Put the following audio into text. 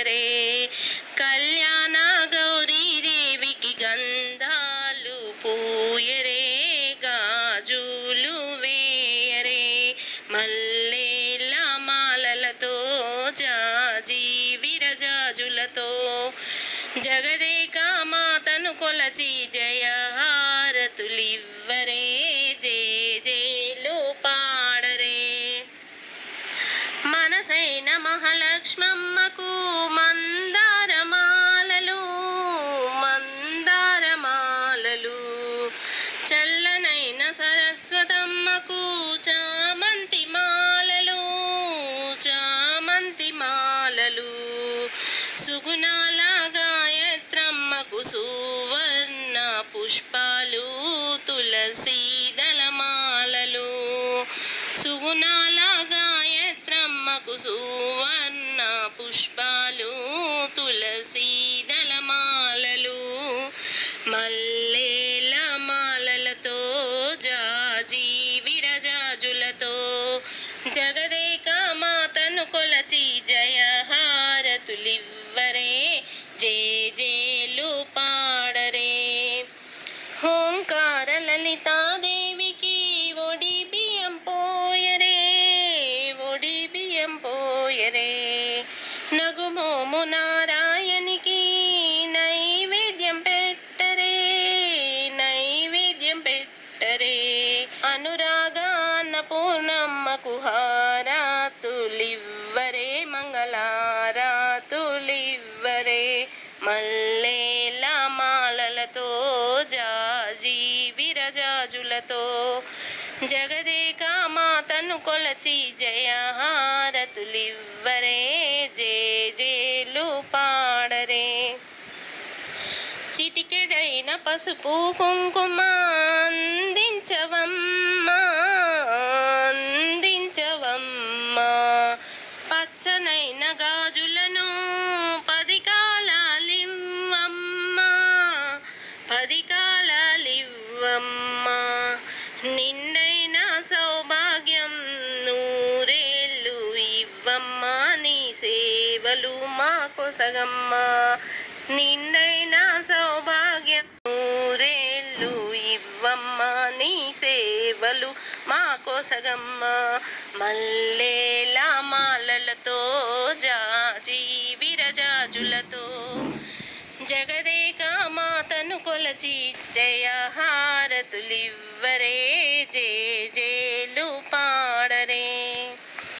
అద్దరే కళ్యాణ గౌరీదేవికి గంధాలు పూయరే గాజులు వేయరే మల్లేల మాలలతో జాజి విరజాజులతో జగదేక మాతను కొలచి జయ హారతులివ్వరే చల్లనైన సరస్వతమ్మకు చామంతి మాలలు చామంతి మాలలు. సుగుణాల గాయత్రమ్మకు సువర్ణ పుష్పాలు తులసి దళమాలలు. సుగుణాల గాయత్రమ్మకు సువర్ణ పుష్పాలు తులసి దళమాలలు. మల్లేల జగదేక మాతను కొలచి జయహారతులివ్వరే జే జేలు పాడరే. ఓంకార లలితాదేవికి ఒడి బియ్యం పోయరే ఒడి బియ్యం పోయరే. నగుమోమునా కుహారాతులివ్వరే మంగళారాతులివ్వరే మల్లేల మాలలతో జాజీ విరజాజులతో జగదేక మాతను కొలచి జయహారతులివ్వరే జే జేలు పాడరే. చిటికెడైన పసుపు కుంకుమ అందించవమ్మా నిండైన సౌభాగ్యం నూరేళ్ళు ఇవ్వమ్మా నీ సేవలు మా కొసగమ్మా నిండైన సౌభాగ్యం నూరేళ్ళు ఇవ్వమ్మా నీ సేవలు మా కోసగమ్మా మల్లేల మాలలతో జాజి విరజాజులతో జగదేక మాతను కొలచి జయహారతులివ్వరే జే జేలు